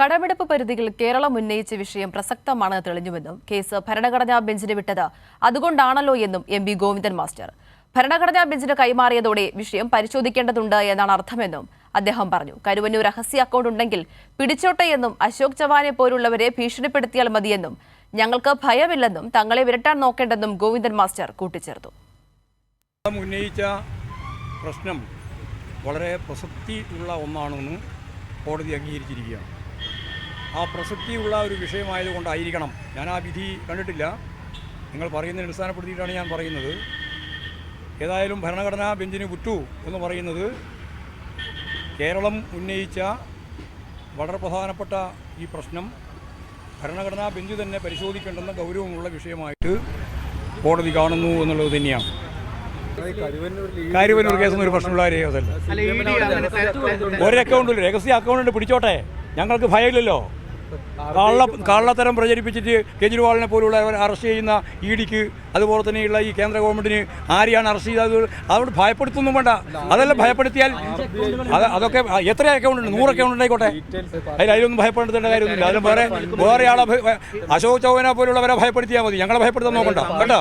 കടമെടുപ്പ് പരിധിയിൽ കേരളം ഉന്നയിച്ച വിഷയം പ്രസക്തമാണെന്ന് തെളിഞ്ഞുവെന്നും കേസ് ഭരണഘടനാ ബെഞ്ചിന് വിട്ടത് അതുകൊണ്ടാണല്ലോ എന്നും എം ബി ഗോവിന്ദൻ മാസ്റ്റർ. ഭരണഘടനാ ബെഞ്ചിന് കൈമാറിയതോടെ വിഷയം പരിശോധിക്കേണ്ടതുണ്ട് എന്നാണ് അർത്ഥമെന്നും അദ്ദേഹം പറഞ്ഞു. കരുവന്നൂർ രഹസ്യ അക്കൗണ്ട് ഉണ്ടെങ്കിൽ പിടിച്ചോട്ടെ എന്നും അശോക് ചവാനെ പോലുള്ളവരെ ഭീഷണിപ്പെടുത്തിയാൽ മതിയെന്നും ഞങ്ങൾക്ക് ഭയമില്ലെന്നും തങ്ങളെ വിരട്ടാൻ നോക്കേണ്ടെന്നും ഗോവിന്ദൻ മാസ്റ്റർ കൂട്ടിച്ചേർത്തു. ഉന്നയിച്ച പ്രശ്നം വളരെ പ്രസക്തിയുള്ള ഒന്നാണെന്ന് കോടതി അംഗീകരിച്ചിരിക്കുകയാണ്. ആ പ്രസക്തിയുള്ള ഒരു വിഷയമായതുകൊണ്ടായിരിക്കണം. ഞാൻ ആ വിധി കണ്ടിട്ടില്ല. നിങ്ങൾ പറയുന്നതിനെ അടിസ്ഥാനപ്പെടുത്തിയിട്ടാണ് ഞാൻ പറയുന്നത്. ഏതായാലും ഭരണഘടനാ ബെഞ്ചിന് വിട്ടു എന്ന് പറയുന്നത് കേരളം ഉന്നയിച്ച വളരെ പ്രധാനപ്പെട്ട ഈ പ്രശ്നം ഭരണഘടനാ ബെഞ്ച് തന്നെ പരിശോധിക്കേണ്ടെന്ന ഗൗരവമുള്ള വിഷയമായിട്ട് കോടതി കാണുന്നു എന്നുള്ളത് തന്നെയാണ്. കാര്യവന്നൂർ കേസൊന്നും ഒരു പ്രശ്നമുള്ള കാര്യമല്ല ഒരു അക്കൗണ്ടിൽ രഹസ്യ അക്കൗണ്ട് പിടിച്ചോട്ടെ. ഞങ്ങൾക്ക് ഭയമില്ലല്ലോ. കള്ള കള്ളത്തരം പ്രചരിപ്പിച്ചിട്ട് കെജ്രിവാളിനെ പോലുള്ളവർ അറസ്റ്റ് ചെയ്യുന്ന ഇ ഡിക്ക് അതുപോലെ തന്നെയുള്ള ഈ കേന്ദ്ര ഗവൺമെന്റിന് ആരെയാണ് അറസ്റ്റ് ചെയ്തത്? അതുകൊണ്ട് ഭയപ്പെടുത്തൊന്നും വേണ്ട. അതല്ല ഭയപ്പെടുത്തിയാൽ അത് അതൊക്കെ എത്ര അക്കൗണ്ട് ഉണ്ട്? നൂറ് അക്കൗണ്ട് ഉണ്ടായിക്കോട്ടെ അതിൽ അതിലൊന്നും ഭയപ്പെടുത്തേണ്ട കാര്യമൊന്നുമില്ല. അതിലും വേറെ വേറെ ആളെ അശോക് ചൗവനെ പോലുള്ളവരെ ഭയപ്പെടുത്തിയാൽ മതി. ഞങ്ങളെ ഭയപ്പെടുത്താൻ നോക്കണ്ട. കേട്ടോ?